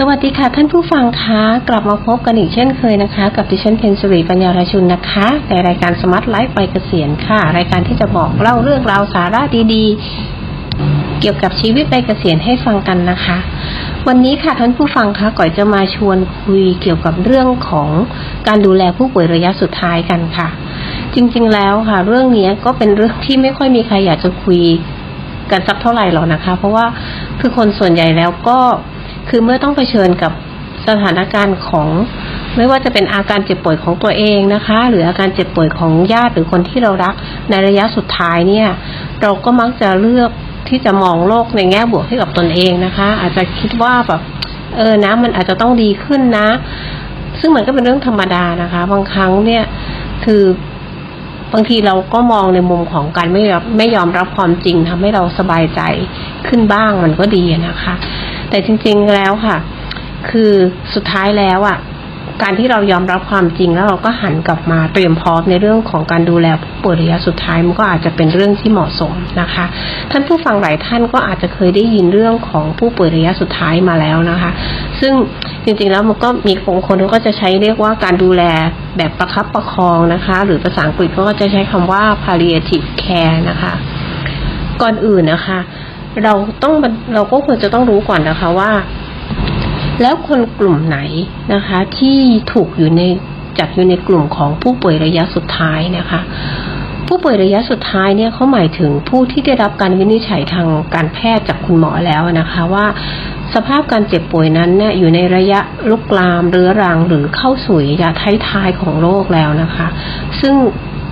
สวัสดีค่ะท่านผู้ฟังคะกลับมาพบกันอีกเช่นเคยนะคะ กับดิฉันเพนสุรีปัญญาราชุนนะคะ ในรายการสมาร์ทไลฟ์ไปเกษียณค่ะ รายการที่จะบอกเล่าเรื่องราวสาระดีๆ เกี่ยวกับชีวิตไปเกษียณให้ฟังกันนะคะ วันนี้ค่ะท่านผู้ฟังคะก่อยจะมาชวนคุยเกี่ยวกับเรื่องของการดูแลผู้ป่วยระยะสุดท้ายกันค่ะ จริงๆแล้วค่ะ เรื่องนี้ก็เป็นเรื่องที่ไม่ค่อยมีใครอยากจะคุยกันสักเท่าไหร่หรอกนะคะ เพราะว่าคือคนส่วนใหญ่แล้วก็ คือเมื่อต้องเผชิญกับสถานการณ์ของ ไม่ว่าจะเป็นอาการเจ็บป่วยของตัวเองนะคะ หรืออาการเจ็บป่วยของญาติหรือคนที่เรารักในระยะสุดท้ายเนี่ย เราก็มักจะเลือกที่จะมองโลกในแง่บวกให้กับตนเองนะคะ อาจจะคิดว่าแบบเออนะมันอาจจะต้องดีขึ้นนะ ซึ่งมันก็เป็นเรื่องธรรมดานะคะ บางครั้งเนี่ยคือบางทีเราก็มองในมุมของการไม่ไม่ยอมรับความจริงทำให้เราสบายใจขึ้นบ้างมันก็ดีนะคะ แต่จริง ๆแล้วค่ะ คือสุดท้ายแล้วอะ การที่เรายอมรับความจริงแล้วเราก็หันกลับมาเตรียมพร้อมในเรื่องของการดูแลผู้ป่วยระยะสุดท้ายมันก็อาจจะเป็นเรื่องที่เหมาะสมนะคะ ท่านผู้ฟังหลายท่านก็อาจจะเคยได้ยินเรื่องของผู้ป่วยระยะสุดท้ายมาแล้วนะคะ ซึ่งจริงๆแล้วมันก็มีบางคนก็จะใช้เรียกว่าการดูแลแบบประคับประคองนะคะ หรือภาษาอังกฤษเขาก็จะใช้คำว่า palliative care นะคะ ก่อนอื่นนะคะ เราต้องเราก็ควรจะต้องรู้ก่อนนะคะว่า แล้วคนกลุ่มไหนนะคะ ที่ถูกอยู่ในจัดอยู่ในกลุ่มของผู้ป่วยระยะสุดท้ายนะคะ ผู้ป่วยระยะสุดท้ายเนี่ยเขาหมายถึงผู้ที่ได้รับการวินิจฉัยทางการแพทย์จากคุณหมอแล้วนะคะ ว่าสภาพการเจ็บป่วยนั้นเนี่ยอยู่ในระยะลุกลามเรื้อรังหรือเข้าสู่ระยะท้ายๆของโรคแล้วนะคะ ซึ่ง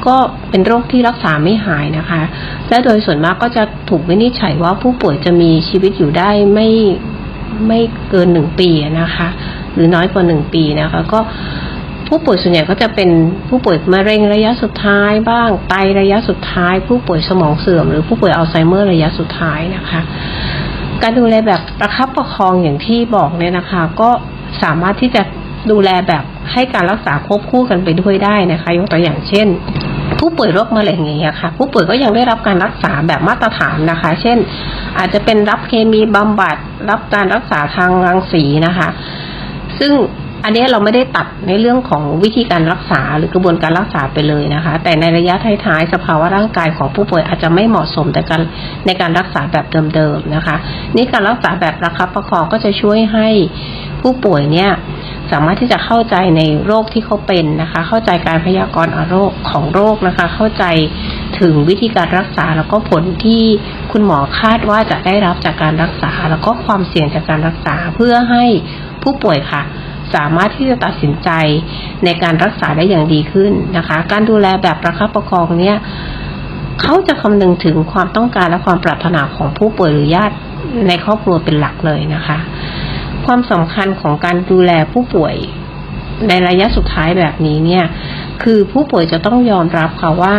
ก็เป็นโรคที่รักษาไม่หายนะคะ และโดยส่วนมากก็จะถูกวินิจฉัยว่าผู้ป่วยจะมีชีวิตอยู่ได้ไม่ไม่เกินหนึ่งปีนะคะ หรือน้อยกว่าหนึ่งปีนะคะ ก็ผู้ป่วยส่วนใหญ่ก็จะเป็นผู้ป่วยมะเร็งระยะสุดท้ายบ้างไตระยะสุดท้าย ผู้ป่วยสมองเสื่อม หรือผู้ป่วยอัลไซเมอร์ระยะสุดท้ายนะคะ การดูแลแบบประคับประคองอย่างที่บอกเนี่ยนะคะ ก็สามารถที่จะดูแลแบบให้การรักษาควบคู่กันไปด้วยได้นะคะ ยกตัวอย่างเช่น ป่วยโรคมะเร็งอย่างเงี้ยค่ะ ผู้ป่วยก็ยังได้รับการรักษาแบบมาตรฐานนะคะ เช่น อาจจะเป็นรับเคมีบำบัดรับการรักษาทางรังสีนะคะ ซึ่ง อันนี้เราไม่ได้ตัดในเรื่องของวิธีการรักษาหรือกระบวนการรักษาไปเลยนะคะ แต่ในระยะท้ายๆ สภาวะร่างกายของผู้ป่วยอาจจะไม่เหมาะสมแต่การในการรักษาแบบเดิมๆนะคะ นี่การรักษาแบบประคับประคองก็จะช่วยให้ผู้ป่วยเนี่ยสามารถที่จะเข้าใจในโรคที่เขาเป็นนะคะ เข้าใจการพยากรณ์โรคของโรคนะคะ เข้าใจถึงวิธีการรักษาแล้วก็ผลที่คุณหมอคาดว่าจะได้รับจากการรักษา แล้วก็ความเสี่ยงจากการรักษาเพื่อให้ผู้ป่วยค่ะ สามารถที่จะตัดสินใจในการรักษาได้อย่างดีขึ้นนะคะ การดูแลแบบประคับประคองเนี่ยเขาจะคำนึงถึงความต้องการและความปรารถนาของผู้ป่วยหรือญาติในครอบครัวเป็นหลักเลยนะคะ ความสำคัญของการดูแลผู้ป่วยในระยะสุดท้ายแบบนี้เนี่ย คือผู้ป่วยจะต้องยอมรับค่ะว่า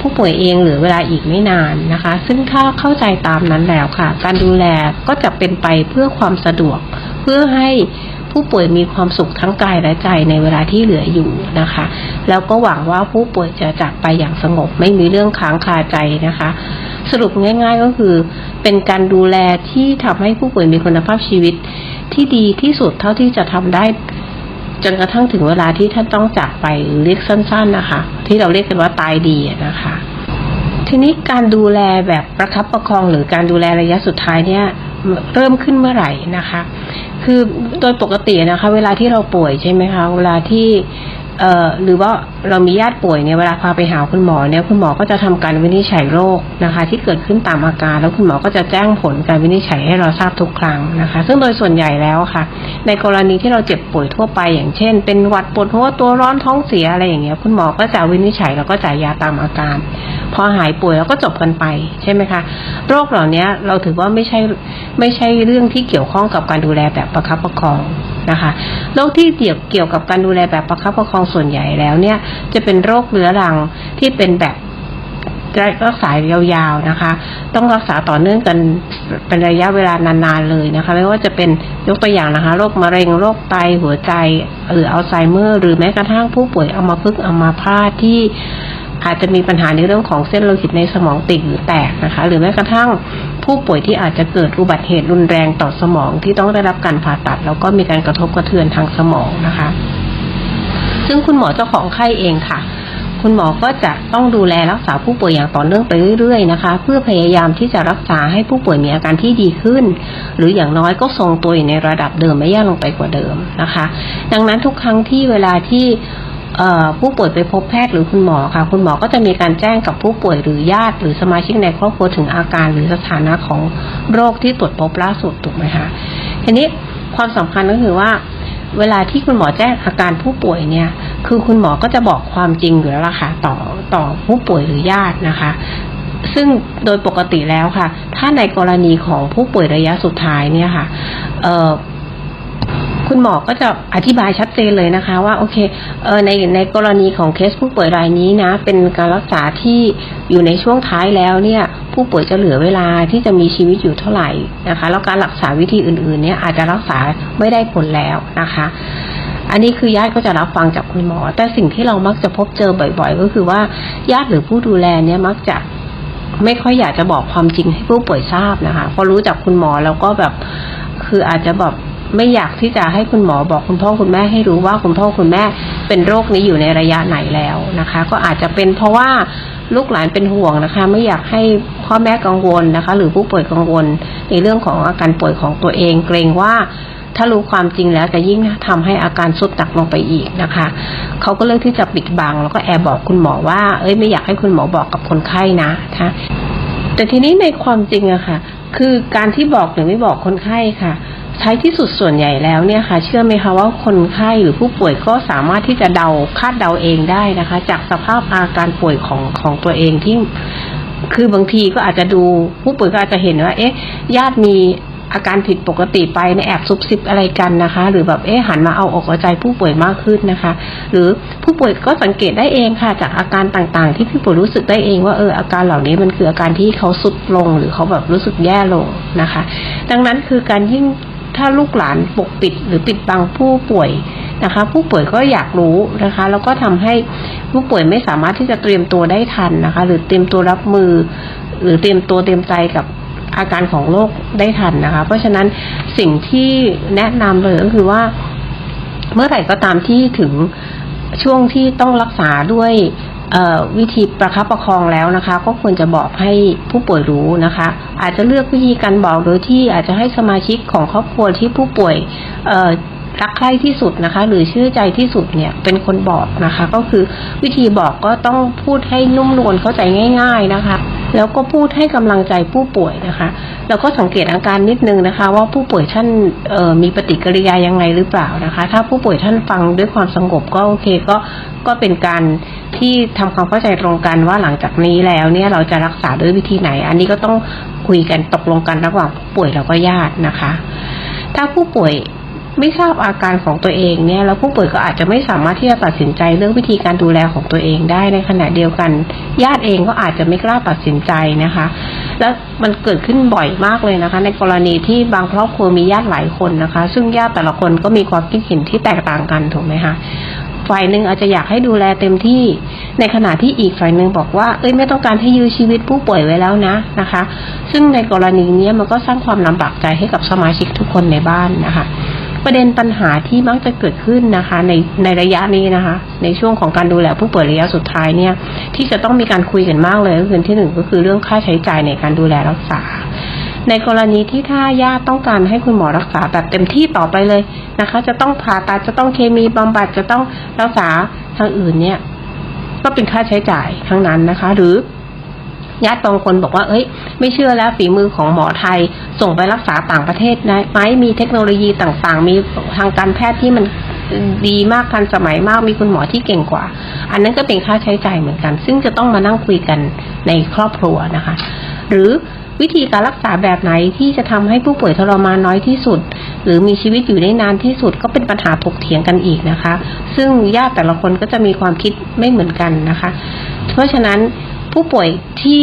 ผู้ป่วยเองเหลือเวลาอีกไม่นานนะคะ ซึ่งถ้าเข้าใจตามนั้นแล้วค่ะ การดูแลก็จะเป็นไปเพื่อความสะดวก เพื่อให้ ผู้ป่วยมีความสุขทั้งกายและใจในเวลาที่เหลืออยู่นะคะ แล้วก็หวังว่าผู้ป่วยจะจากไปอย่างสงบไม่มีเรื่องค้างคาใจนะคะ สรุปง่ายๆก็คือ เป็นการดูแลที่ทำให้ผู้ป่วยมีคุณภาพชีวิตที่ดีที่สุดเท่าที่จะทำได้จนกระทั่งถึงเวลาที่ท่านต้องจากไปหรือเรียกสั้น ๆนะคะ ที่เราเรียกกันว่าตายดีนะคะ ทีนี้การดูแลแบบประคับประคองหรือการดูแลระยะสุดท้ายเนี่ยเริ่มขึ้นเมื่อไหร่นะคะ คือโดยปกตินะคะ เวลาที่เราป่วยใช่ไหมคะ เวลาที่เอ่อหรือว่า เรามีญาติป่วยเนี่ยเวลาพาไปหาคุณหมอเนี่ยคุณหมอก็จะทำการวินิจฉัยโรคนะคะ ที่เกิดขึ้นตามอาการ แล้วคุณหมอก็จะแจ้งผลการวินิจฉัยให้เราทราบทุกครั้งนะคะ ซึ่งโดยส่วนใหญ่แล้วค่ะ ในกรณีที่เราเจ็บป่วยทั่วไป อย่างเช่น เป็นหวัดปวดหัวตัวร้อนท้องเสียอะไรอย่างเงี้ยคุณหมอก็จะวินิจฉัยแล้วก็จ่ายยาตามอาการ พอหายป่วยแล้วก็จบกันไปใช่ไหมคะโรคเหล่านี้เราถือว่าไม่ใช่ไม่ใช่เรื่องที่เกี่ยวข้องกับการดูแลแบบประคับประคองนะคะโรคที่เกี่ยวเกี่ยวกับการดูแลแบบประคับประคองส่วนใหญ่แล้วเนี่ยจะเป็นโรคเรื้อรังที่เป็นแบบรักษายาวๆนะคะ ต้องรักษาต่อเนื่องกันเป็นระยะเวลานานๆเลยนะคะ ไม่ว่าจะเป็นยกตัวอย่างนะคะโรคมะเร็งโรคไตหัวใจ หรืออัลไซเมอร์ หรือแม้กระทั่งผู้ป่วยอัมพฤกษ์อัมาพาตที่อาจจะมีปัญหาในเรื่องของเส้นโลหิตในสมองติดหรือแตกนะคะ หรือแม้กระทั่งผู้ป่วยที่อาจจะเกิดอุบัติเหตุรุนแรงต่อสมองที่ต้องได้รับการผ่าตัด แล้วก็มีการกระทบกระเทือนทางสมองนะคะ ซึ่งคุณหมอเจ้าของไข้เองค่ะ คุณหมอก็จะต้องดูแลรักษาผู้ป่วยอย่างต่อเนื่องไปเรื่อยๆนะคะ เพื่อพยายามที่จะรักษาให้ผู้ป่วยมีอาการที่ดีขึ้น หรืออย่างน้อยก็ทรงตัวอยู่ในระดับเดิมไม่แย่ลงไปกว่าเดิมนะคะ ดังนั้นทุกครั้งที่เวลาที่ผู้ป่วยไปพบแพทย์หรือคุณหมอค่ะ คุณหมอก็จะมีการแจ้งกับผู้ป่วยหรือญาติ หรือสมาชิกในครอบครัวถึงอาการหรือสถานะของโรคที่ตรวจพบล่าสุดถูกไหมคะทีนี้ความสำคัญก็คือว่า เวลาที่คุณหมอแจ้งอาการผู้ป่วยเนี่ย คือคุณหมอก็จะบอกความจริงอยู่แล้วล่ะค่ะต่อต่อผู้ป่วยหรือญาตินะคะ ซึ่งโดยปกติแล้วค่ะ ถ้าในกรณีของผู้ป่วยระยะสุดท้ายเนี่ยค่ะเอ่อ คุณหมอก็จะอธิบายชัดเจนเลยนะคะ ว่าโอเคเออในในกรณีของเคสผู้ป่วยรายนี้นะ เป็นการรักษาที่อยู่ในช่วงท้ายแล้วเนี่ย ผู้ป่วยจะเหลือเวลาที่จะมีชีวิตอยู่เท่าไหร่นะคะ แล้วการรักษาวิธีอื่นๆ เนี่ยอาจจะรักษาไม่ได้ผลแล้วนะคะ อันนี้คือญาติก็จะรับฟังจากคุณหมอ แต่สิ่งที่เรามักจะพบเจอบ่อย ๆ ก็คือว่าญาติหรือผู้ดูแลเนี่ยมักจะไม่ค่อยอยากจะบอกความจริงให้ผู้ป่วยทราบนะคะ พอรู้จากคุณหมอแล้วก็แบบคืออาจจะแบบ ไม่อยากที่จะให้คุณหมอบอกคุณพ่อคุณแม่ให้รู้ว่าคุณพ่อคุณแม่เป็นโรคนี้อยู่ในระยะไหนแล้วนะคะ ก็อาจจะเป็นเพราะว่าลูกหลานเป็นห่วงนะคะ ไม่อยากให้พ่อแม่กังวลนะคะ หรือผู้ป่วยกังวล ในเรื่องของอาการป่วยของตัวเองเกรงว่าถ้ารู้ความจริงแล้วจะยิ่งทำให้อาการสุดหนักลงไปอีกนะคะ เขาก็เลือกที่จะปิดบังแล้วก็แอบบอกคุณหมอว่า เอ้ยไม่อยากให้คุณหมอบอกกับคนไข้นะะคะแต่ทีนี้ในความจริงอะค่ะ คือการที่บอกหรือไม่บอกคนไข้ค่ะ ใช้ที่สุดส่วนใหญ่แล้วเนี่ยค่ะ เชื่อไหมคะว่าคนไข้หรือผู้ป่วยก็สามารถที่จะเดาคาดเดาเองได้นะคะ จากสภาพอาการป่วยของของตัวเองที่ คือบางทีก็อาจจะดูผู้ป่วยก็อาจจะเห็นว่า เอ๊ะ ญาติมีอาการผิดปกติไปในแอบซุบซิบอะไรกันนะคะ หรือแบบเอ๊ะหันมาเอาอกเอาใจผู้ป่วยมากขึ้นนะคะ หรือผู้ป่วยก็สังเกตได้เองค่ะ จากอาการต่างๆ ที่ผู้ป่วยรู้สึกได้เองว่าเอออาการเหล่านี้มันคืออาการที่เขาสุดลง หรือเขาแบบรู้สึกแย่ลงนะคะ ดังนั้นคือการยิ่ง ถ้าลูกหลานปกปิดหรือปิดบังผู้ป่วยนะคะ ผู้ป่วยก็อยากรู้นะคะ แล้วก็ทำให้ผู้ป่วยไม่สามารถที่จะเตรียมตัวได้ทันนะคะ หรือเตรียมตัวรับมือ หรือเตรียมตัวเตรียมใจกับอาการของโรคได้ทันนะคะ เพราะฉะนั้นสิ่งที่แนะนำเลยก็คือว่า เมื่อไหร่ก็ตามที่ถึงช่วงที่ต้องรักษาด้วย วิธีประคับประคองแล้วนะคะ ก็ควรจะบอกให้ผู้ป่วยรู้นะคะ อาจจะเลือกวิธีการบอกโดยที่อาจจะให้สมาชิกของครอบครัวที่ผู้ป่วยรักใคร่ที่สุดนะคะ หรือเชื่อใจที่สุดเนี่ยเป็นคนบอกนะคะ ก็คือวิธีบอกก็ต้องพูดให้นุ่มนวลเข้าใจง่าย ๆนะคะ แล้วก็พูดให้กำลังใจผู้ป่วยนะคะ แล้วก็สังเกตอาการนิดนึงนะคะ ว่าผู้ป่วยท่านมีปฏิกิริยายังไงหรือเปล่านะคะ ถ้าผู้ป่วยท่านฟังด้วยความสงบก็โอเคก็ก็เป็นการที่ทำความเข้าใจตรงกันว่าหลังจากนี้แล้วเนี่ยเราจะรักษาด้วยวิธีไหน อันนี้ก็ต้องคุยกันตกลงกันระหว่างผู้ป่วยแล้วก็ญาตินะคะ ถ้าผู้ป่วย ไม่ทราบอาการของตัวเองเนี่ยแล้วผู้ป่วยก็อาจจะไม่สามารถที่จะตัดสินใจเรื่องวิธีการดูแลของตัวเองได้ในขณะเดียวกัน ญาติเองก็อาจจะไม่กล้าตัดสินใจนะคะ แล้วมันเกิดขึ้นบ่อยมากเลยนะคะ ในกรณีที่บางครอบครัวมีญาติหลายคนนะคะ ซึ่งญาติแต่ละคนก็มีความคิดเห็นที่แตกต่างกันถูกไหมคะฝ่ายหนึ่งอาจจะอยากให้ดูแลเต็มที่ ในขณะที่อีกฝ่ายหนึ่งบอกว่า เอ้ยไม่ต้องการให้ยื้อชีวิตผู้ป่วยไว้แล้วนะนะคะ ซึ่งในกรณีนี้มันก็สร้างความลำบากใจให้กับสมาชิกทุกคนในบ้านนะคะ ประเด็นปัญหาที่มักจะเกิดขึ้นนะคะ ในในระยะนี้นะคะ ในช่วงของการดูแลผู้ป่วยระยะสุดท้ายเนี่ย ที่จะต้องมีการคุยกันมากเลยก็คือที่หนึ่งก็คือเรื่องค่าใช้จ่ายในการดูแลรักษา ในกรณีที่ถ้าญาติต้องการให้คุณหมอรักษาแบบเต็มที่ต่อไปเลยนะคะ จะต้องผ่าตัดจะต้องเคมีบำบัดจะต้องรักษาทางอื่นเนี่ย ก็เป็นค่าใช้จ่ายทั้งนั้นนะคะ หรือ ญาติบางคนบอกว่า เอ้ย ไม่เชื่อแล้วฝีมือของหมอไทย ส่งไปรักษาต่างประเทศนะไหมมีเทคโนโลยีต่างๆ มีทางการแพทย์ที่มันดีมากทันสมัยมากมีคุณหมอที่เก่งกว่า อันนั้นก็เป็นค่าใช้จ่ายเหมือนกัน ซึ่งจะต้องมานั่งคุยกันในครอบครัวนะคะ หรือวิธีการรักษาแบบไหนที่จะทำให้ผู้ป่วยทรมานน้อยที่สุด หรือมีชีวิตอยู่ได้นานที่สุดก็เป็นปัญหาถกเถียงกันอีกนะคะ ซึ่งญาติแต่ละคนก็จะมีความคิดไม่เหมือนกันนะคะ เพราะฉะนั้น ผู้ป่วยที่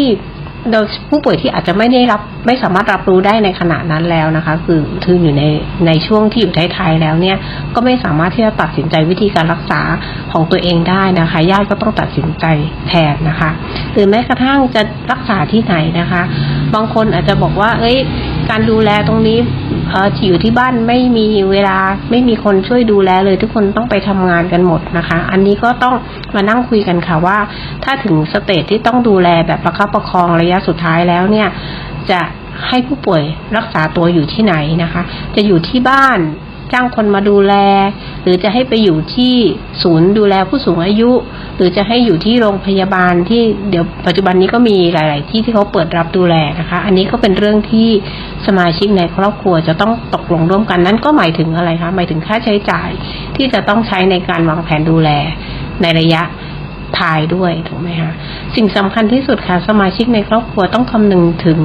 โดยผู้ป่วยที่อาจจะไม่ได้รับไม่สามารถรับรู้ได้ในขณะนั้นแล้วนะคะ คือถืออยู่ในในช่วงที่อยู่ท้ายๆแล้วเนี่ย ก็ไม่สามารถที่จะตัดสินใจวิธีการรักษาของตัวเองได้นะคะญาติก็ต้องตัดสินใจแทนนะคะ หรือแม้กระทั่งจะรักษาที่ไหนนะคะ บางคนอาจจะบอกว่า เอ้ย การดูแลตรงนี้เอออยู่ที่บ้านไม่มีเวลาไม่มีคนช่วยดูแลเลย ทุกคนต้องไปทำงานกันหมดนะคะ อันนี้ก็ต้องมานั่งคุยกันค่ะว่า ถ้าถึงสเตจที่ต้องดูแลแบบประคับประคองระยะสุดท้ายแล้วเนี่ย จะให้ผู้ป่วยรักษาตัวอยู่ที่ไหนนะคะ จะอยู่ที่บ้าน จ้างคนมาดูแล หรือจะให้ไปอยู่ที่ศูนย์ดูแลผู้สูงอายุ หรือจะให้อยู่ที่โรงพยาบาลที่เดี๋ยวปัจจุบันนี้ก็มีหลาย ๆ ที่ที่เขาเปิดรับดูแลนะคะ อันนี้ก็เป็นเรื่องที่สมาชิกในครอบครัวจะต้องตกลงร่วมกันนั่นก็หมายถึงอะไรคะหมายถึงค่าใช้จ่ายที่จะต้องใช้ในการวางแผนดูแลในระยะทายด้วยถูกไหมคะสิ่งสำคัญที่สุดค่ะ สมาชิกในครอบครัวต้องคำนึงถึง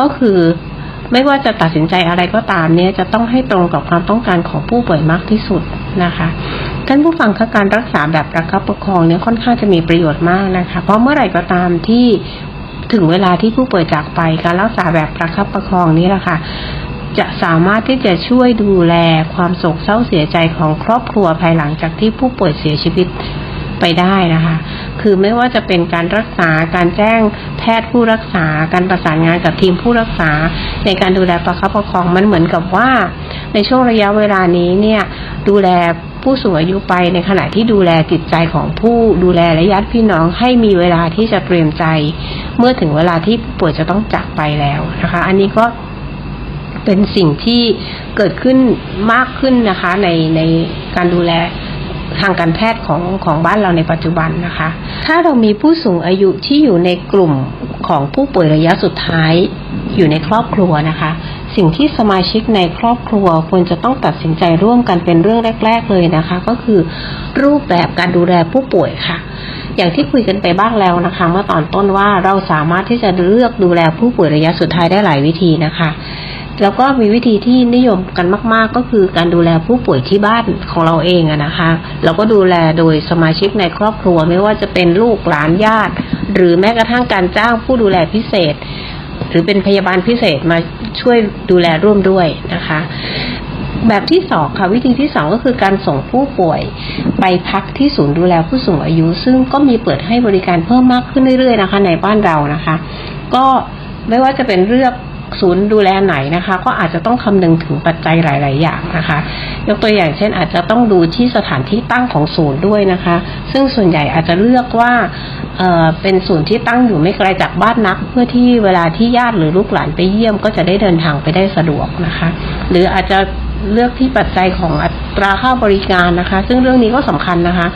ก็คือ ไม่ว่าจะตัดสินใจอะไรก็ตามเนี่ยจะต้องให้ตรงกับความต้องการของผู้ป่วยมากที่สุดนะคะท่านผู้ฟังคะการรักษาแบบประคับประคองเนี่ยค่อนข้างจะมีประโยชน์มากนะคะ เพราะเมื่อไหร่ก็ตามที่ถึงเวลาที่ผู้ป่วยจากไปการรักษาแบบประคับประคองนี้แหละค่ะจะสามารถที่จะช่วยดูแลความโศกเศร้าเสียใจของครอบครัวภายหลังจากที่ผู้ป่วยเสียชีวิตไปได้นะคะ คือไม่ว่าจะเป็นการรักษาการแจ้งแพทย์ผู้รักษา การประสานงานกับทีมผู้รักษา ในการดูแลประคับประคองมันเหมือนกับว่า ในช่วงระยะเวลานี้เนี่ยดูแลผู้สูงอายุไปในขณะที่ดูแลจิตใจของผู้ดูแลและญาติพี่น้องให้มีเวลาที่จะเตรียมใจ เมื่อถึงเวลาที่ป่วยจะต้องจากไปแล้วนะคะ อันนี้ก็เป็นสิ่งที่เกิดขึ้นมากขึ้นนะคะในในการดูแล ทางการแพทย์ของของบ้านเราในปัจจุบันนะคะ ถ้าเรามีผู้สูงอายุที่อยู่ในกลุ่มของผู้ป่วยระยะสุดท้ายอยู่ในครอบครัวนะคะ สิ่งที่สมาชิกในครอบครัวควรจะต้องตัดสินใจร่วมกันเป็นเรื่องแรก ๆ เลยนะคะ ก็คือรูปแบบการดูแลผู้ป่วยค่ะ อย่างที่คุยกันไปบ้างแล้วนะคะ เมื่อตอนต้นว่าเราสามารถที่จะเลือกดูแลผู้ป่วยระยะสุดท้ายได้หลายวิธีนะคะ แล้วก็มีวิธีที่นิยมกันมาก ๆ ก็คือการดูแลผู้ป่วยที่บ้านของเราเองนะคะ เราก็ดูแลโดยสมาชิกในครอบครัวไม่ว่าจะเป็นลูกหลานญาติ หรือแม้กระทั่งการจ้างผู้ดูแลพิเศษ หรือเป็นพยาบาลพิเศษมาช่วยดูแลร่วมด้วยนะคะแบบที่สองค่ะวิธีที่สองก็คือการส่งผู้ป่วยไปพักที่ศูนย์ดูแลผู้สูงอายุ ซึ่งก็มีเปิดให้บริการเพิ่มมากขึ้นเรื่อยๆนะคะ ในบ้านเรานะคะ ก็ไม่ว่าจะเป็นเรื่อง ศูนย์ดูแลไหนนะคะ ก็อาจจะต้องคำนึงถึงปัจจัยหลาย ๆ อย่างนะคะ ยกตัวอย่างเช่น อาจจะต้องดูที่สถานที่ตั้งของศูนย์ด้วยนะคะ ซึ่งส่วนใหญ่อาจจะเลือกว่าเอ่อเป็นศูนย์ที่ตั้งอยู่ไม่ไกลจากบ้านนัก เพื่อที่เวลาที่ญาติหรือลูกหลานไปเยี่ยม ก็จะได้เดินทางไปได้สะดวกนะคะ หรืออาจจะเลือกที่ปัจจัยของอัตราค่าบริการนะคะ ซึ่งเรื่องนี้ก็สำคัญนะคะ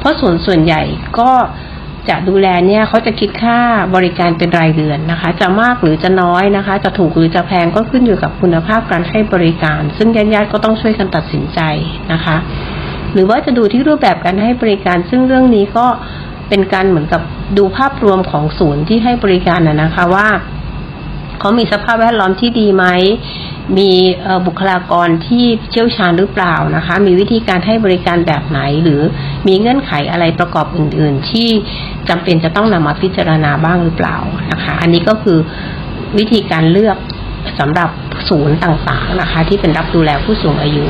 เพราะส่วนส่วนใหญ่ก็ จะดูแลเนี่ยเขาจะคิดค่าบริการเป็นรายเดือนนะคะ จะมากหรือจะน้อยนะคะ จะถูกหรือจะแพงก็ขึ้นอยู่กับคุณภาพการให้บริการ ซึ่งญาติๆก็ต้องช่วยกันตัดสินใจนะคะ หรือว่าจะดูที่รูปแบบการให้บริการ ซึ่งเรื่องนี้ก็เป็นการเหมือนกับดูภาพรวมของศูนย์ที่ให้บริการนะนะคะว่า เขามีสภาพแวดล้อมที่ดีไหม มีบุคลากรที่เชี่ยวชาญหรือเปล่านะคะ มีวิธีการให้บริการแบบไหน หรือมีเงื่อนไขอะไรประกอบอื่น ๆ ที่จำเป็นจะต้องนำมาพิจารณาบ้างหรือเปล่านะคะ อันนี้ก็คือวิธีการเลือกสำหรับศูนย์ต่างๆนะคะ ที่เป็นรับดูแลผู้สูงอายุ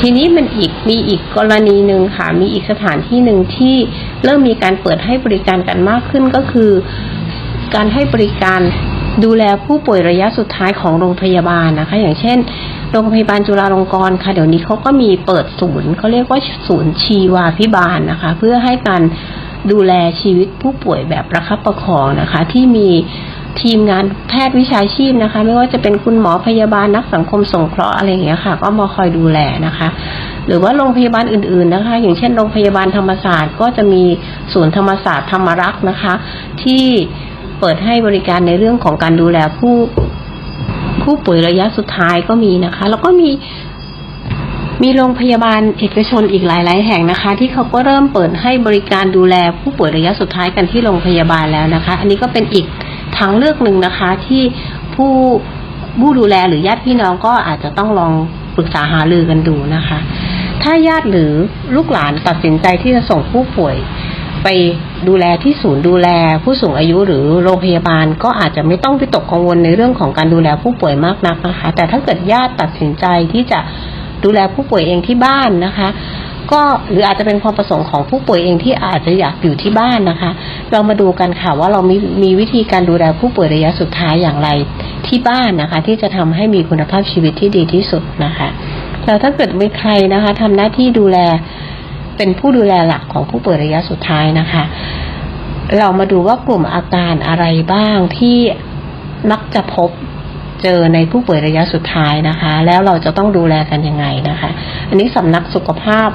ทีนี้มันอีกมีอีกกรณีหนึ่งค่ะ มีอีกสถานที่หนึ่งที่เริ่มมีการเปิดให้บริการกันมากขึ้นก็คือ การให้บริการ ดูแลผู้ป่วยระยะสุดท้ายของโรงพยาบาลนะคะ อย่างเช่น โรงพยาบาลจุฬาลงกรณ์ค่ะ เดี๋ยวนี้เขาก็มีเปิดศูนย์เขาเรียกว่าศูนย์ชีวาพิบาลนะคะ เพื่อให้การดูแลชีวิตผู้ป่วยแบบประคับประคองนะคะ ที่มีทีมงานแพทย์วิชาชีพนะคะ ไม่ว่าจะเป็นคุณหมอพยาบาลนักสังคมสงเคราะห์อะไรอย่างเงี้ยค่ะ ก็มาคอยดูแลนะคะ หรือว่าโรงพยาบาลอื่น ๆนะคะ อย่างเช่นโรงพยาบาลธรรมศาสตร์ก็จะมีศูนย์ธรรมศาสตร์ธรรมรักษ์นะคะ ที่ เปิดให้บริการในเรื่องของการดูแลผู้ผู้ป่วยระยะสุดท้ายก็มีนะคะ แล้วก็มีมีโรงพยาบาลเอกชนอีกหลาย ๆ แห่งนะคะ ที่เขาก็เริ่มเปิดให้บริการดูแลผู้ป่วยระยะสุดท้ายกันที่โรงพยาบาลแล้วนะคะ อันนี้ก็เป็นอีกทางเลือกหนึ่งนะคะ ที่ผู้ผู้ดูแลหรือญาติพี่น้องก็อาจจะต้องลองปรึกษาหารือกันดูนะคะ ถ้าญาติหรือลูกหลานตัดสินใจที่จะส่งผู้ป่วยไป ดูแลที่ศูนย์ดูแลผู้สูงอายุหรือโรงพยาบาลก็อาจจะไม่ต้องไปตกกังวลในเรื่องของการดูแลผู้ป่วยมากนักนะคะ แต่ถ้าเกิดญาติตัดสินใจที่จะดูแลผู้ป่วยเองที่บ้านนะคะ ก็หรืออาจจะเป็นความประสงค์ของผู้ป่วยเองที่อาจจะอยากอยู่ที่บ้านนะคะ เรามาดูกันค่ะว่าเรามีมีวิธีการดูแลผู้ป่วยระยะสุดท้ายอย่างไรที่บ้านนะคะ ที่จะทำให้มีคุณภาพชีวิตที่ดีที่สุดนะคะแล้วถ้าเกิดมีใครนะคะทำหน้าที่ดูแล เป็นผู้ดูแลหลักของผู้ป่วยระยะสุดท้ายนะคะ เรามาดูว่ากลุ่มอาการอะไรบ้างที่มักจะพบเจอในผู้ป่วยระยะสุดท้ายนะคะ แล้วเราจะต้องดูแลกันยังไงนะคะ อันนี้สำนักสุขภาพ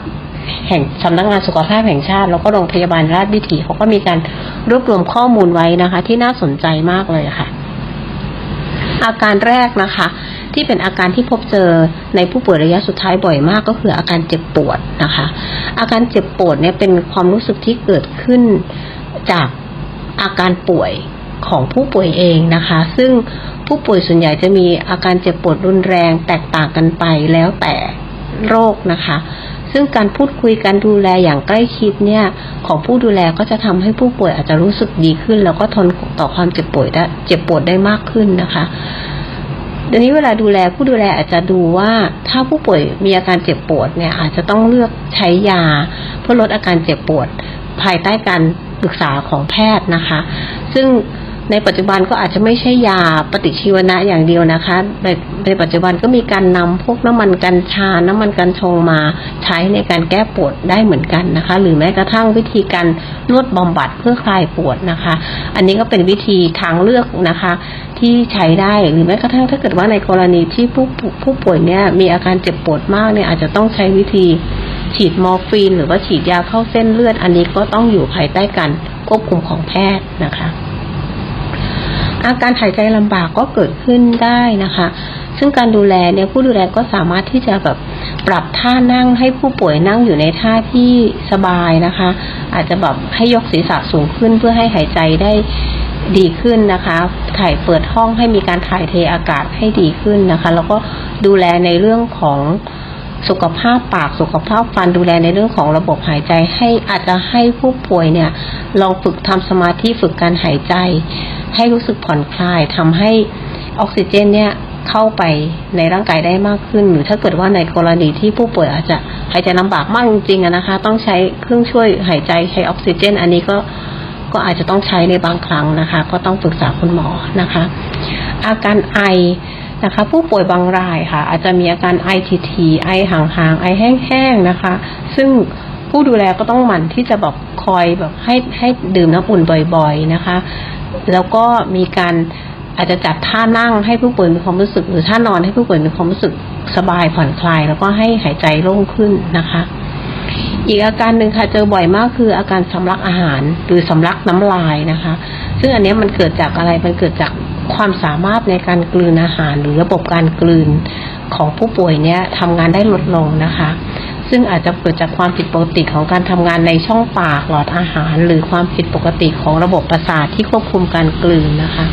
แห่งสำนักงานสุขภาพแห่งชาติ แล้วก็โรงพยาบาลราชวิถีเขาก็มีการรวบรวมข้อมูลไว้นะคะ ที่น่าสนใจมากเลยค่ะ อาการแรกนะคะ ที่เป็นอาการที่พบเจอในผู้ป่วยระยะสุดท้ายบ่อยมากก็คืออาการเจ็บปวดนะคะ อาการเจ็บปวดเนี่ยเป็นความรู้สึกที่เกิดขึ้นจากอาการป่วยของผู้ป่วยเองนะคะ ซึ่งผู้ป่วยส่วนใหญ่จะมีอาการเจ็บปวดรุนแรงแตกต่างกันไปแล้วแต่โรคนะคะ ซึ่งการพูดคุยการดูแลอย่างใกล้ชิดเนี่ย ของผู้ดูแลก็จะทำให้ผู้ป่วยอาจจะรู้สึกดีขึ้น แล้วก็ทนต่อความเจ็บป่วยได้เจ็บปวดได้มากขึ้นนะคะ เดี๋ยวนี้เวลาดูแลผู้ดูแลอาจจะดูว่าถ้าผู้ป่วยมีอาการเจ็บปวดเนี่ยอาจจะต้องเลือกใช้ยา เพื่อลดอาการเจ็บปวด ภายใต้การปรึกษาของแพทย์นะคะ ซึ่ง ในปัจจุบันก็อาจจะไม่ใช่ยาปฏิชีวนะอย่างเดียวนะคะในในปัจจุบันก็มีการนำพวกน้ำมันกัญชา น้ำมันกัญชงมาใช้ในการแก้ปวดได้เหมือนกันนะคะ หรือแม้กระทั่งวิธีการนวดบำบัดเพื่อคลายปวดนะคะ อันนี้ก็เป็นวิธีทางเลือกนะคะ ที่ใช้ได้หรือแม้กระทั่งถ้าเกิดว่าในกรณีที่ผู้ผู้ป่วยเนี่ยมีอาการเจ็บปวดมากเนี่ยอาจจะต้องใช้วิธีฉีดมอร์ฟีนหรือว่าฉีดยาเข้าเส้นเลือด อันนี้ก็ต้องอยู่ภายใต้การควบคุมของแพทย์นะคะ อาการหายใจลำบากก็เกิดขึ้นได้นะคะ ซึ่งการดูแลเนี่ยผู้ดูแลก็สามารถที่จะแบบปรับท่านั่งให้ผู้ป่วยนั่งอยู่ในท่าที่สบายนะคะ อาจจะแบบให้ยกศีรษะสูงขึ้นเพื่อให้หายใจได้ดีขึ้นนะคะ ถ่ายเปิดห้องให้มีการถ่ายเทอากาศให้ดีขึ้นนะคะ แล้วก็ดูแลในเรื่องของ สุขภาพปากสุขภาพฟันดูแลในเรื่องของระบบหายใจ ให้อาจจะให้ผู้ป่วยเนี่ยลองฝึกทำสมาธิฝึกการหายใจ ให้รู้สึกผ่อนคลายทำให้ออกซิเจนเนี่ยเข้าไปในร่างกายได้มากขึ้น หรือถ้าเกิดว่าในกรณีที่ผู้ป่วยอาจจะหายใจลำบากมากจริงๆนะคะ ต้องใช้เครื่องช่วยหายใจใช้ออกซิเจน อันนี้ก็ก็อาจจะต้องใช้ในบางครั้งนะคะ ก็ต้องปรึกษาคุณหมอนะคะ อาการไอ นะคะ ผู้ป่วยบางรายค่ะ อาจจะมีอาการไอทีทีไอห่างๆไอแห้งๆนะคะ ซึ่งผู้ดูแลก็ต้องหมั่นที่จะแบบคอยแบบให้ให้ดื่มน้ำอุ่นบ่อยๆนะคะ แล้วก็มีการอาจจะจัดท่านั่งให้ผู้ป่วยมีความรู้สึก หรือท่านอนให้ผู้ป่วยมีความรู้สึกสบายผ่อนคลาย แล้วก็ให้หายใจโล่งขึ้นนะคะ อีกอาการหนึ่งค่ะเจอบ่อยมากคืออาการสำลักอาหารหรือสำลักน้ำลายนะคะ ซึ่งอันนี้มันเกิดจากอะไรมันเกิดจากความสามารถในการกลืนอาหาร หรือระบบการกลืนของผู้ป่วยเนี้ยทำงานได้ลดลงนะคะ ซึ่งอาจจะเกิดจากความผิดปกติของการทำงานในช่องปากหลอดอาหาร หรือความผิดปกติของระบบประสาทที่ควบคุมการกลืนนะคะ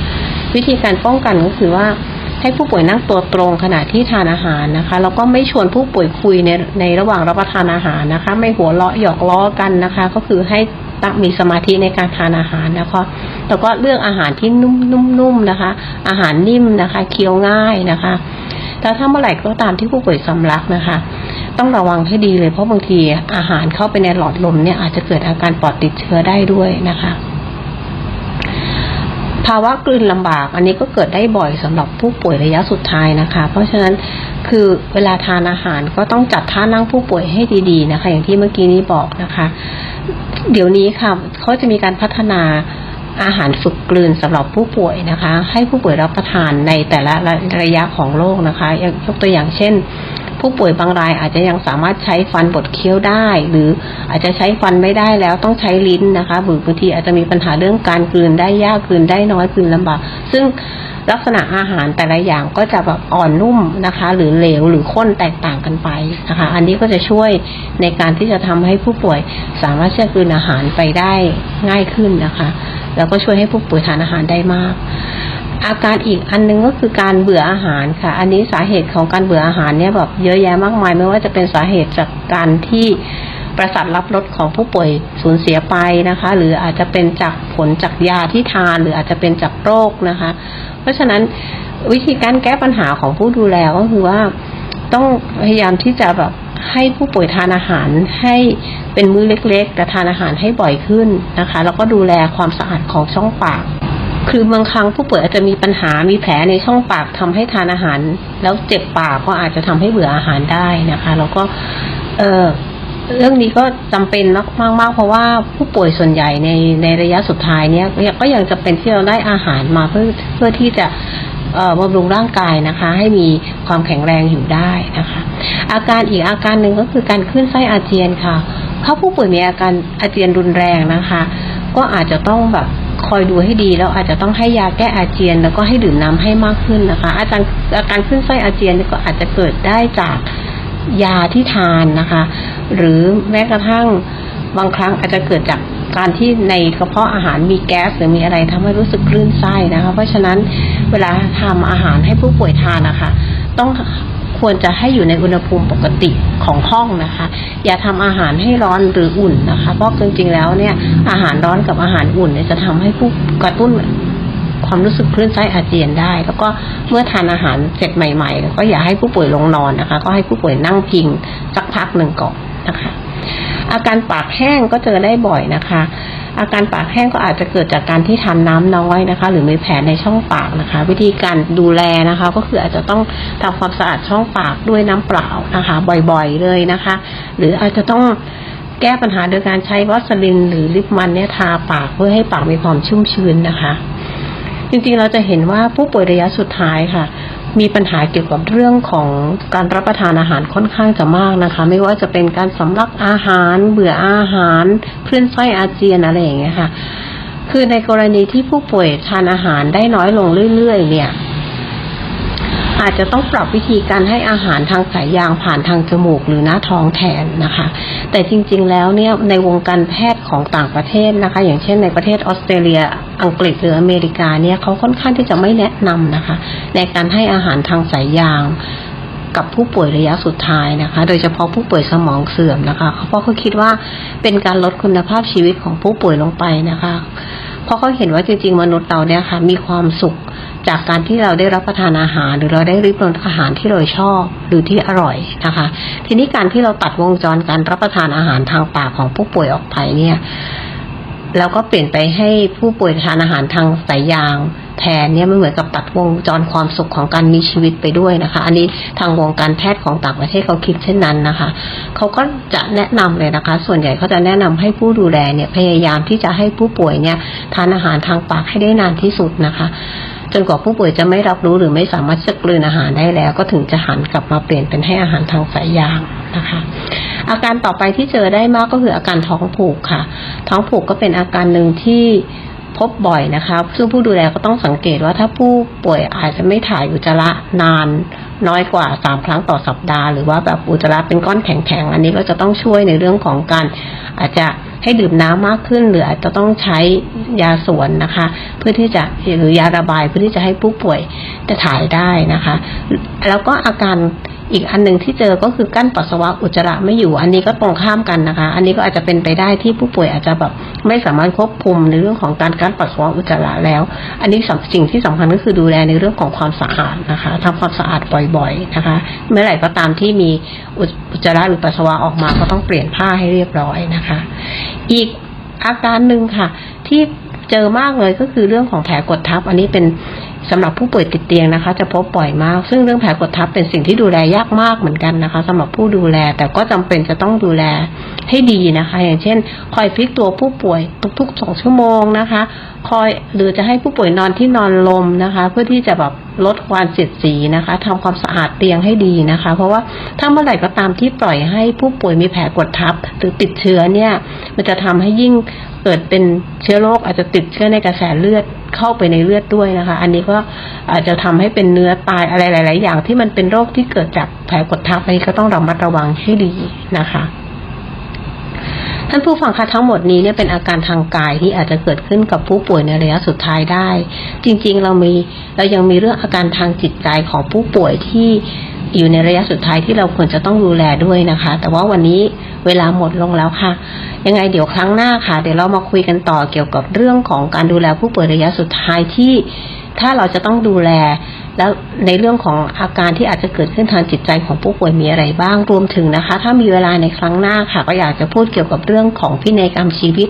วิธีการป้องกันก็คือว่า ให้ผู้ป่วยนั่งตัวตรงขณะที่ทานอาหารนะคะแล้วก็ไม่ชวนผู้ป่วยคุยในในระหว่างรับประทานอาหารนะคะ ไม่หัวเราะหยอกล้อกันนะคะ ก็คือให้ตั้งมีสมาธิในการทานอาหารนะคะแล้วก็เลือกอาหารที่นุ่มๆนะคะ อาหารนิ่มนะคะ เคี้ยวง่ายนะคะแต่ถ้าเมื่อไหร่ก็ตามที่ผู้ป่วยสำลักนะคะ ต้องระวังให้ดีเลยเพราะบางทีอาหารเข้าไปในหลอดลมเนี่ยอาจจะเกิดอาการปอดติดเชื้อได้ด้วยนะคะ ภาวะกลืนลำบาก อันนี้ก็เกิดได้บ่อยสำหรับผู้ป่วยระยะสุดท้ายนะคะ เพราะฉะนั้นคือเวลาทานอาหารก็ต้องจัดท่านั่งผู้ป่วยให้ดีๆนะคะ อย่างที่เมื่อกี้นี้บอกนะคะ เดี๋ยวนี้ค่ะเขาจะมีการพัฒนาอาหารฝึกกลืนสำหรับผู้ป่วยนะคะ ให้ผู้ป่วยรับประทานในแต่ละระยะของโรคนะคะยกตัวอย่างเช่น ผู้ป่วยบางรายอาจจะยังสามารถใช้ฟันบดเคี้ยวได้ หรืออาจจะใช้ฟันไม่ได้แล้วต้องใช้ลิ้นนะคะหรือบางทีอาจจะมีปัญหาเรื่องการกลืนได้ยากกลืนได้น้อยกลืนลำบากซึ่งลักษณะอาหารแต่ละอย่างก็จะแบบอ่อนนุ่มนะคะ หรือเหลวหรือข้นแตกต่างกันไปนะคะ อันนี้ก็จะช่วยในการที่จะทำให้ผู้ป่วยสามารถเชื่อกลืนอาหารไปได้ง่ายขึ้นนะคะ แล้วก็ช่วยให้ผู้ป่วยทานอาหารได้มาก อาการอีกอันนึงก็คือการเบื่ออาหารค่ะ อันนี้สาเหตุของการเบื่ออาหารเนี่ยแบบเยอะแยะมากมาย ไม่ว่าจะเป็นสาเหตุจากการที่ประสาทรับรสของผู้ป่วยสูญเสียไปนะคะ หรืออาจจะเป็นจากผลจากยาที่ทาน หรืออาจจะเป็นจากโรคนะคะ เพราะฉะนั้นวิธีการแก้ปัญหาของผู้ดูแลก็คือว่าต้องพยายามที่จะแบบให้ผู้ป่วยทานอาหารให้เป็นมื้อเล็ก ๆ แต่ทานอาหารให้บ่อยขึ้นนะคะ แล้วก็ดูแลความสะอาดของช่องปาก คือบางครั้งผู้ป่วยอาจจะมีปัญหา มีแผลในช่องปากทำให้ทานอาหาร แล้วเจ็บปากก็อาจจะทำให้เบื่ออาหารได้นะคะ แล้วก็ เออเรื่องนี้ก็จำเป็นมากมากเพราะว่าผู้ป่วยส่วนใหญ่ในในระยะสุดท้ายเนี้ยก็ยังจะเป็นที่เราได้อาหารมาเพื่อเพื่อที่จะบำรุงร่างกายนะคะ ให้มีความแข็งแรงอยู่ได้นะคะ อาการอีกอาการหนึ่งก็คือการขึ้นไส้อาเจียนค่ะ ถ้าผู้ป่วยมีอาการอาเจียนรุนแรงนะคะ ก็อาจจะต้องแบบคอยดูให้ดีแล้วอาจจะต้องให้ยาแก้อาเจียน แล้วก็ให้ดื่มน้ำให้มากขึ้นนะคะ อาการอาการขึ้นไส้อาเจียนก็อาจจะเกิดได้จากยาที่ทานนะคะ หรือแม้กระทั่งบางครั้งอาจจะเกิดจากการที่ในกระเพาะอาหารมีแก๊สหรือมีอะไรทำให้รู้สึกคลื่นไส้นะคะ เพราะฉะนั้นเวลาทำอาหารให้ผู้ป่วยทานนะคะ ต้อง ควรจะให้อยู่ในอุณหภูมิปกติของห้องนะคะ อย่าทำอาหารให้ร้อนหรืออุ่นนะคะ เพราะจริงๆแล้วเนี่ยอาหารร้อนกับอาหารอุ่นเนี่ยจะทำให้ผู้กระตุ้นความรู้สึกคลื่นไส้อาเจียนได้ แล้วก็เมื่อทานอาหารเสร็จใหม่ๆ ก็อย่าให้ผู้ป่วยลงนอนนะคะ ก็ให้ผู้ป่วยนั่งพิงสักพักหนึ่งก่อนนะคะ อาการปากแห้งก็เจอได้บ่อยนะคะ อาการปากแห้งก็อาจจะเกิดจากการที่ทานน้ำน้อยนะคะ หรือมีแผลในช่องปากนะคะ วิธีการดูแลนะคะ ก็คืออาจจะต้องทำความสะอาดช่องปากด้วยน้ำเปล่านะคะ บ่อยๆเลยนะคะ หรืออาจจะต้องแก้ปัญหาโดยการใช้วัสลินหรือลิปมันเนี่ยทาปากเพื่อให้ปากมีความชุ่มชื้นนะคะ จริงๆเราจะเห็นว่าผู้ป่วยระยะสุดท้ายค่ะ มีปัญหาเกี่ยวกับเรื่องของการรับประทานอาหารค่อนข้างจะมากนะคะ ไม่ว่าจะเป็นการสำลักอาหาร เบื่ออาหารเพื่อนไส้อาเจียนอะไรอย่างเงี้ยค่ะ คือในกรณีที่ผู้ป่วยทานอาหารได้น้อยลงเรื่อยๆ เนี่ย อาจจะต้องปรับวิธีการให้อาหารทางสายยางผ่านทางจมูกหรือหน้าท้องแทนนะคะ แต่จริงๆแล้วเนี่ยในวงการแพทย์ของต่างประเทศนะคะ อย่างเช่นในประเทศออสเตรเลีย อังกฤษหรืออเมริกาเนี่ยเขาค่อนข้างที่จะไม่แนะนำนะคะ ในการให้อาหารทางสายยางกับผู้ป่วยระยะสุดท้ายนะคะ โดยเฉพาะผู้ป่วยสมองเสื่อมนะคะ เพราะเขาคิดว่าเป็นการลดคุณภาพชีวิตของผู้ป่วยลงไปนะคะ เพราะเขาเห็นว่าจริงๆ มนุษย์เราเนี่ยค่ะมีความสุข จากการที่เราได้รับประทานอาหาร หรือเราได้ริบรสอาหารที่เราชอบหรือที่อร่อยนะคะ ทีนี้การที่เราตัดวงจรการรับประทานอาหารทางปากของผู้ป่วยออกไปเนี่ยแล้วก็เปลี่ยนไปให้ผู้ป่วยทานอาหารทางสายยางแทนเนี่ยมันเหมือนกับตัดวงจรความสุขของการมีชีวิตไปด้วยนะคะ อันนี้ทางวงการแพทย์ของต่างประเทศเขาคิดเช่นนั้นนะคะเขาก็จะแนะนำเลยนะคะ ส่วนใหญ่เขาจะแนะนำให้ผู้ดูแลเนี่ยพยายามที่จะให้ผู้ป่วยเนี่ยทานอาหารทางปากให้ได้นานที่สุดนะคะ จนกว่าผู้ป่วยจะไม่รับรู้หรือไม่สามารถจะกลืนอาหารได้แล้ว ก็ถึงจะหันกลับมาเปลี่ยนเป็นให้อาหารทางสายยางนะคะอาการต่อไปที่เจอได้มากก็คืออาการท้องผูกค่ะ ท้องผูกก็เป็นอาการหนึ่งที่พบบ่อยนะคะ ซึ่งผู้ดูแลก็ต้องสังเกตว่าถ้าผู้ป่วยอาจจะไม่ถ่ายอุจจาระนานน้อยกว่าสามครั้งต่อสัปดาห์ หรือว่าแบบอุจจาระเป็นก้อนแข็งๆ อันนี้ก็จะต้องช่วยในเรื่องของการอาจจะ ให้ดื่มน้ำมากขึ้นหรืออาจจะต้องใช้ยาสวนนะคะ เพื่อที่จะหรือยาระบายเพื่อที่จะให้ผู้ป่วยจะถ่ายได้นะคะ แล้วก็อาการอีกอันหนึ่งที่เจอก็คือกั้นปัสสาวะอุจจาระไม่อยู่ อันนี้ก็ตรงข้ามกันนะคะ อันนี้ก็อาจจะเป็นไปได้ที่ผู้ป่วยอาจจะแบบไม่สามารถควบคุมในเรื่องของการกั้นปัสสาวะอุจจาระแล้ว อันนี้สิ่งที่สำคัญก็คือดูแลในเรื่องของความสะอาดนะคะทำความสะอาดบ่อยๆนะคะ เมื่อไหร่ก็ตามที่มีอุจจาระหรือปัสสาวะออกมาก็ต้องเปลี่ยนผ้าให้เรียบร้อยนะคะ อีกอาการหนึ่งค่ะ ที่เจอมากเลยก็คือเรื่องของแผลกดทับ อันนี้เป็นสำหรับผู้ป่วยติดเตียงนะคะ จะพบบ่อยมาก ซึ่งเรื่องแผลกดทับเป็นสิ่งที่ดูแลยากมากเหมือนกันนะคะสำหรับผู้ดูแลแต่ก็จำเป็นจะต้องดูแลให้ดีนะคะ อย่างเช่น คอยพลิกตัวผู้ป่วยทุกๆสองชั่วโมงนะคะ คอยหรือจะให้ผู้ป่วยนอนที่นอนลมนะคะ เพื่อที่จะแบบลดความเสียดสีนะคะทำความสะอาดเตียงให้ดีนะคะ เพราะว่าถ้าเมื่อไหร่ก็ตามที่ปล่อยให้ผู้ป่วยมีแผลกดทับหรือติดเชื้อเนี่ย มันจะทำให้ยิ่งเกิดเป็นเชื้อโรคอาจจะติดเชื้อในกระแสเลือดเข้าไปในเลือดด้วยนะคะ อันนี้ก็อาจจะทำให้เป็นเนื้อตายอะไรหลาย ๆ อย่างที่มันเป็นโรคที่เกิดจากแผลกดทับอันนี้ก็ต้องระมัดระวังให้ดีนะคะ ท่านผู้ฟังคะทั้งหมดนี้เนี่ยเป็นอาการทางกายที่อาจจะเกิดขึ้นกับผู้ป่วยในระยะสุดท้ายได้ จริงๆ เรามีเรายังมีเรื่องอาการทางจิตใจของผู้ป่วยที่ อยู่ในระยะสุดท้ายที่เราควรจะต้องดูแลด้วยนะคะ แต่ว่าวันนี้เวลาหมดลงแล้วค่ะ ยังไงเดี๋ยวครั้งหน้าค่ะ เดี๋ยวเรามาคุยกันต่อเกี่ยวกับเรื่องของการดูแลผู้ป่วยระยะสุดท้ายที่ ถ้าเราจะต้องดูแล แล้วในเรื่องของอาการที่อาจจะเกิดขึ้นทางจิตใจของผู้ป่วยมีอะไรบ้างรวมถึงนะคะ ถ้ามีเวลาในครั้งหน้าค่ะ ก็อยากจะพูดเกี่ยวกับเรื่องของพินัยกรรมชีวิต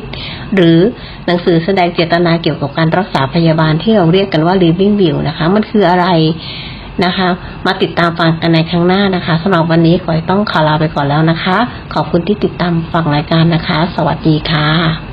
หรือหนังสือแสดงเจตนาเกี่ยวกับการรักษาพยาบาลที่เราเรียกกันว่า living will นะคะ มันคืออะไร นะคะ มาติดตามฟังกันในครั้งหน้านะคะสำหรับวันนี้ขอต้องขอลาไปก่อนแล้วนะคะ ขอบคุณที่ติดตามฟังรายการนะคะ สวัสดีค่ะ